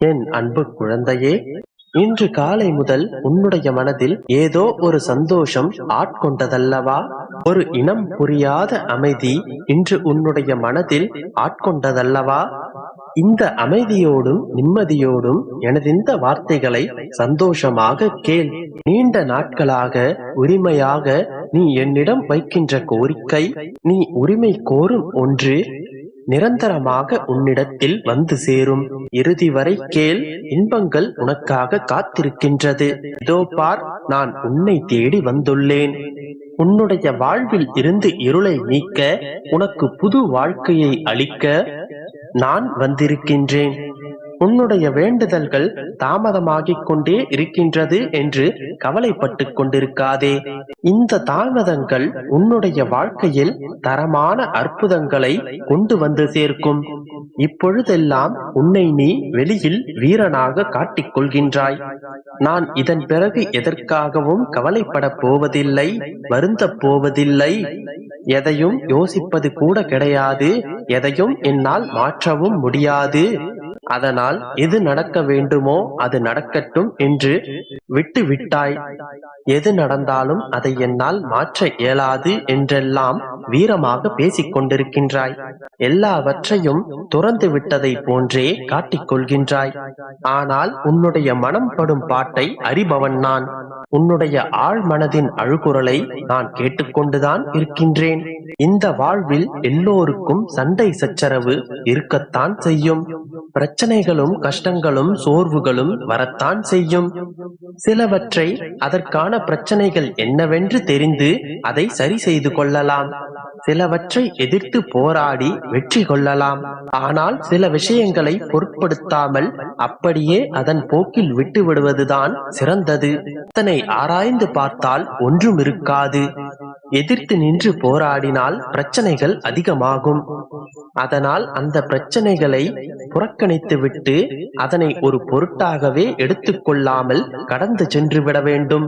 என் அன்பு குழந்தையே இன்று காலை முதல் உன்னுடைய மனதில் ஏதோ ஒரு சந்தோஷம் ஆட்கொண்டதல்லவா? ஒரு இனம் புரியாத அமைதி இன்று உன்னுடைய மனதில் ஆட்கொண்டதல்லவா? இந்த அமைதியோடும் நிம்மதியோடும் எனது இந்த வார்த்தைகளை சந்தோஷமாக கேள். நீண்ட நாட்களாக உரிமையாக நீ என்னிடம் வைக்கின்ற கோரிக்கை நீ உரிமை கோரும் ஒன்று நிரந்தரமாக உன்னிடத்தில் வந்து சேரும். இறுதி வரை கேள் இன்பங்கள் உனக்காக காத்திருக்கின்றது. இதோ பார் நான் உன்னை தேடி வந்துள்ளேன். உன்னுடைய வாழ்வில் இருந்து இருளை நீக்க உனக்கு புது வாழ்க்கையை அளிக்க நான் வந்திருக்கின்றேன். உன்னுடைய வேண்டுதல்கள் தாமதமாகிக் கொண்டே இருக்கின்றது என்று கவலைப்பட்டுக் கொண்டிருக்காதே. இந்த தாமதங்கள் உன்னுடைய வாழ்க்கையில் தரமான அற்புதங்களை கொண்டு வந்து சேர்க்கும். இப்பொழுதெல்லாம் உன்னை நீ வெளியில் வீரனாக காட்டிக் கொள்கின்றாய். நான் இதன் பிறகு எதற்காகவும் கவலைப்படப் போவதில்லை வருந்தப் போவதில்லை. எதையும் யோசிப்பது கூட கிடையாது எதையும் என்னால் மாற்றவும் முடியாது. அதனால் எது நடக்க வேண்டுமோ அது நடக்கட்டும் என்று விட்டு விட்டாய் எது நடந்தாலும் அதை என்னால் மாற்ற இயலாது என்றெல்லாம் வீரமாக பேசிக் கொண்டிருக்கின்றாய் எல்லாவற்றையும் துறந்து விட்டதை போன்றே காட்டிக் கொள்கின்றாய் ஆனால் உன்னுடைய மனம் படும் பாட்டை அறிபவன் நான். உன்னுடைய ஆழ் மனதின் அழுகுரலை நான் கேட்டுக்கொண்டுதான் இருக்கின்றேன். இந்த வாழ்வில் எல்லோருக்கும் சண்டை சச்சரவு இருக்கத்தான் செய்யும். பிரச்சனைகளும் கஷ்டங்களும் சோர்வுகளும் வரத்தான் செய்யும். சிலவற்றை அதற்கான பிரச்சனைகள் என்னவென்று தெரிந்து அதை சரி செய்து கொள்ளலாம். சிலவற்றை எதிர்த்து போராடி வெற்றி கொள்ளலாம். ஆனால் சில விஷயங்களை பொருட்படுத்தாமல் அப்படியே அதன் போக்கில் விட்டு விடுவதுதான் சிறந்தது. அத்தனை ஆராய்ந்து பார்த்தால் ஒன்றும் இருக்காது. எதிர்த்து நின்று போராடினால் பிரச்சனைகள் அதிகமாகும். அதனால் அந்த பிரச்சனைகளை புறக்கணித்துவிட்டு அதனை ஒரு பொருட்டாகவே எடுத்துக்கொள்ளாமல் கடந்து சென்று விட வேண்டும்.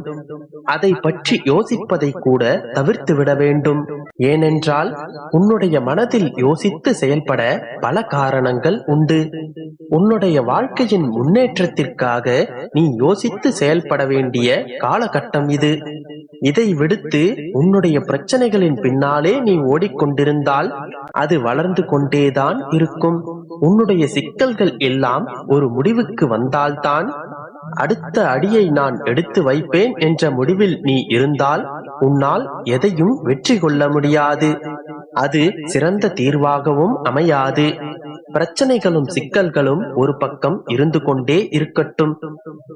அதை பற்றி யோசிப்பதை கூட தவிர்த்து விட வேண்டும். ஏனென்றால் உன்னுடைய மனதில் யோசித்து செயல்பட பல காரணங்கள் உண்டு. உன்னுடைய வாழ்க்கையின் முன்னேற்றத்திற்காக நீ யோசித்து செயல்பட வேண்டிய காலகட்டம் இது. இதை விடுத்து உன்னுடைய பிரச்சனைகளின் பின்னாலே நீ ஓடிக்கொண்டிருந்தால் அது வளர்ந்து கொண்டேதான் இருக்கும். உன்னுடைய சிக்கல்கள் எல்லாம் ஒரு முடிவுக்கு வந்தால்தான் அடுத்த அடியை நான் எடுத்து வைப்பேன் என்ற முடிவில் நீ இருந்தால் உன்னால் எதையும் வெற்றி கொள்ள முடியாது. அது சிறந்த தீர்வாகவும் அமையாது. பிரச்சனைகளும் சிக்கல்களும் ஒரு பக்கம் இருந்து கொண்டே இருக்கட்டும்.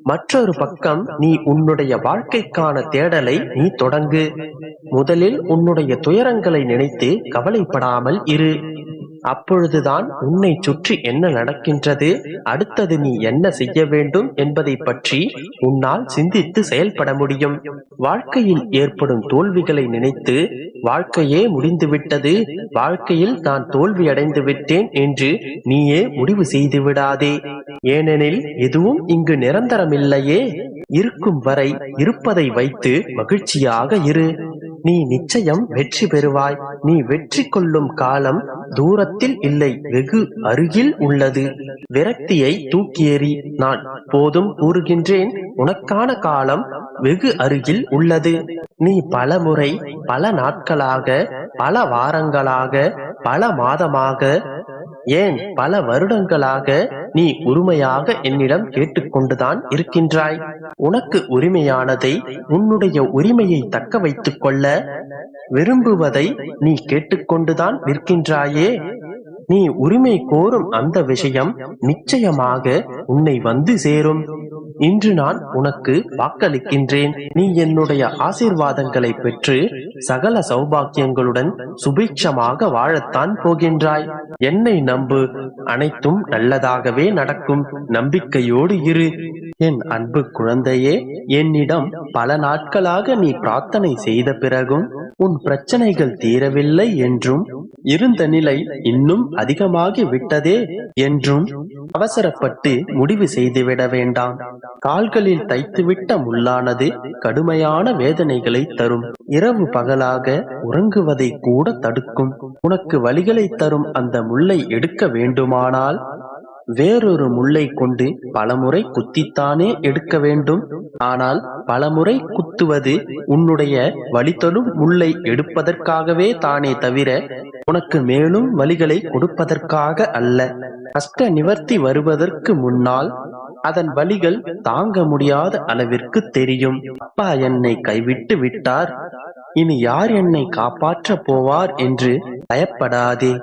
மற்றொரு பக்கம் நீ உன்னுடைய வாழ்க்கைக்கான தேடலை நீ தொடங்கு. முதலில் உன்னுடைய துயரங்களை நினைத்து கவலைப்படாமல் இரு. அப்பொழுதுதான் உன்னை சுற்றி என்ன நடக்கின்றது? அடுத்தது நீ என்ன செய்ய வேண்டும் என்பதை பற்றி உன்னால் சிந்தித்து செயல்பட முடியும். வாழ்க்கையில் ஏற்படும் தோல்விகளை நினைத்து வாழ்க்கையே முடிந்துவிட்டது. வாழ்க்கையில் நான் தோல்வி அடைந்து விட்டேன் என்று நீயே முடிவு செய்து விடாதே. ஏனெனில் எதுவும் இங்கு நிரந்தரமில்லையே. இருக்கும் வரை இருப்பதை வைத்து மகிழ்ச்சியாக இரு. நீ நிச்சயம் வெற்றி பெறுவாய். நீ வெற்றி கொள்ளும் காலம் தூரத்தில் இல்லை வெகு அருகில் உள்ளது. விரக்தியை தூக்கியேறி நான் போதும் கூறுகின்றேன் உனக்கான காலம் வெகு அருகில் உள்ளது. நீ பல முறை பல நாட்களாக பல வாரங்களாக பல மாதமாக ஏன் பல வருடங்களாக நீ உரிமையாக என்னிடம் கேட்டுக்கொண்டுதான் இருக்கின்றாய்? உனக்கு உரிமையானதை உன்னுடைய உரிமையை தக்க வைத்துக் கொள்ள விரும்புவதை நீ கேட்டுக்கொண்டுதான் நிற்கின்றாயே. நீ உரிமை கோரும் அந்த விஷயம் நிச்சயமாக உன்னை வந்து சேரும். இன்று நான் உனக்கு வாக்களிக்கின்றேன். நீ என்னுடைய ஆசீர்வாதங்களை பெற்று சகல சௌபாக்கியங்களுடன் சுபீட்சமாக வாழத்தான் போகின்றாய். என்னை நம்பு. அனைத்தும் நல்லதாகவே நடக்கும். நம்பிக்கையோடு இரு. என் அன்பு குழந்தையே என்னிடம் பல நாட்களாக நீ பிரார்த்தனை செய்த பிறகும் உன் பிரச்சனைகள் தீரவில்லை என்றும் இருந்த நிலை இன்னும் அதிகமாகி விட்டதே என்றும் அவசரப்பட்டு முடிவு செய்துவிட வேண்டாம். கால்களில் தைத்துவிட்ட முள்ளானது கடுமையான வேதனைகளை தரும். இரவு பகலாக உறங்குவதை கூட தடுக்கும். உனக்கு வழிகளை தரும் அந்த முல்லை எடுக்க வேண்டுமானால் வேறொரு முள்ளை கொண்டு பலமுறை குத்தித்தானே எடுக்க வேண்டும். ஆனால் பலமுறை குத்துவது உன்னுடைய வலித்தலும் முள்ளை எடுப்பதற்காகவே தானே தவிர உனக்கு மேலும் வலிகளை கொடுப்பதற்காக அல்ல. கஷ்ட நிவர்த்தி வருவதற்கு முன்னால் அதன் வலிகள் தாங்க முடியாத அளவிற்கு தெரியும். அப்பா என்னை கைவிட்டு விட்டார். இனி யார் என்னை காப்பாற்றப் போவார் என்று பயப்படாதே.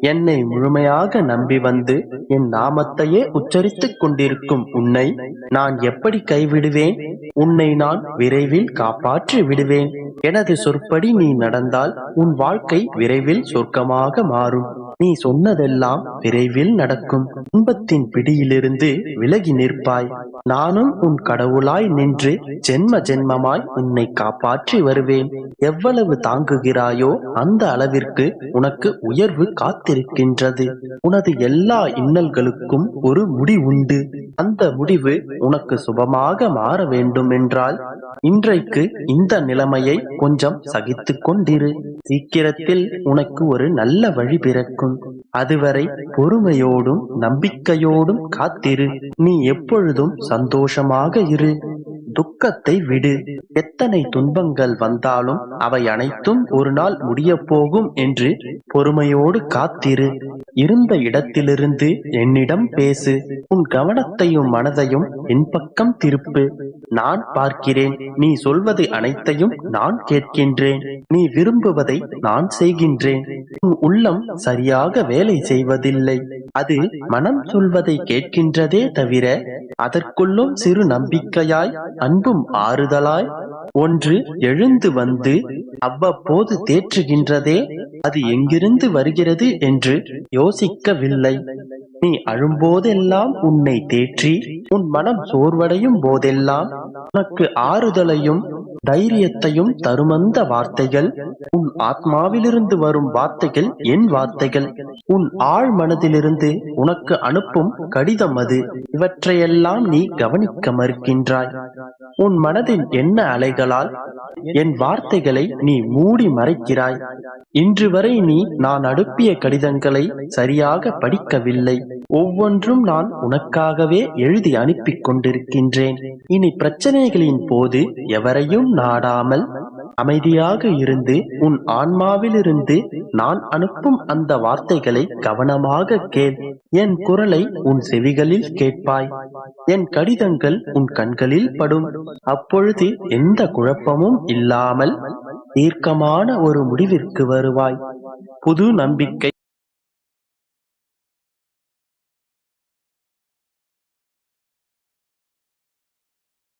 என்னை முழுமையாக நம்பி வந்து என் நாமத்தையே உச்சரித்துக் கொண்டிருக்கும் உன்னை நான் எப்படி கைவிடுவேன்? உன்னை நான் விரைவில் காப்பாற்றி விடுவேன். எனது சொற்படி நீ நடந்தால் உன் வாழ்க்கை விரைவில் சொர்க்கமாக மாறும். நீ சொன்னதெல்லாம் விரைவில் நடக்கும். துன்பத்தின் பிடியிலிருந்து விலகி நிற்பாய். நானும் உன் கடவுளாய் நின்று ஜென்ம ஜென்மமாய் உன்னை காப்பாற்றி வருவேன். எவ்வளவு தாங்குகிறாயோ அந்த அளவிற்கு உனக்கு உயர்வு காத்திருக்கின்றது. உனது எல்லா இன்னல்களுக்கும் ஒரு முடிவுண்டு அந்த முடிவு உனக்கு சுபமாக மாற வேண்டும் என்றால் இன்றைக்கு இந்த நிலைமையை கொஞ்சம் சகித்துக் கொண்டிரு. சீக்கிரத்தில் உனக்கு ஒரு நல்ல வழி பிறக்கும். அதுவரை பொறுமையோடும் நம்பிக்கையோடும் காத்திரு. நீ எப்பொழுதும் சந்தோஷமாக இரு. துக்கத்தை விடு. எத்தனை துன்பங்கள் வந்தாலும் அவை அனைத்தும் ஒரு நாள் முடிய போகும் என்று பொறுமையோடு காத்திரு. இருந்த இடத்திலிருந்து என்னிடம் பேசு. உன் கவனத்தையும் மனதையும் என் பக்கம் திருப்பு. நான் பார்க்கிறேன். நீ சொல்வது அனைத்தையும் நான் கேட்கின்றேன். நீ விரும்புவதை நான் செய்கின்றேன். உன் உள்ளம் சரியாக வேலை செய்வதில்லை. அது மனம் சொல்வதை கேட்கின்றதே தவிர அதற்குள்ளும் சிறு நம்பிக்கையாய் அன்பும் ஆறுதலாய் ஒன்று எழுந்து வந்து அவ்வப்போது தேற்றுகின்றதே அது எங்கிருந்து வருகிறது என்று யோசிக்கவில்லை. நீ அழும்போதெல்லாம் உன்னை தேற்றி உன் மனம் சோர்வடையும் போதெல்லாம் உனக்கு ஆறுதலையும் தைரியத்தையும் தருமந்த வார்த்தைகள் உன் ஆத்மாவிலிருந்து வரும் வார்த்தைகள் என் வார்த்தைகள் உன் ஆழ் மனதிலிருந்து உனக்கு அனுப்பும் கடிதம் அது. இவற்றையெல்லாம் நீ கவனிக்க மறுக்கின்றாய். உன் மனதின் என்ன அலைகளால் என் வார்த்தைகளை நீ மூடி மறைக்கிறாய்? இன்று வரை நீ நான் அனுப்பிய கடிதங்களை சரியாக படிக்கவில்லை. ஒவ்வொன்றும் நான் உனக்காகவே எழுதி அனுப்பிக் கொண்டிருக்கின்றேன். இனி பிரச்சனைகளின் போது எவரையும் நாடாமல் அமைதியாக இருந்து உன் ஆன்மாவிலிருந்து நான் அனுப்பும் அந்த வார்த்தைகளை கவனமாக கேள். என் குரலை உன் செவிகளில் கேட்பாய். என் கடிதங்கள் உன் கண்களில் படும். அப்பொழுது எந்த குழப்பமும் இல்லாமல் தீர்க்கமான ஒரு முடிவிற்கு வருவாய். புது நம்பிக்கை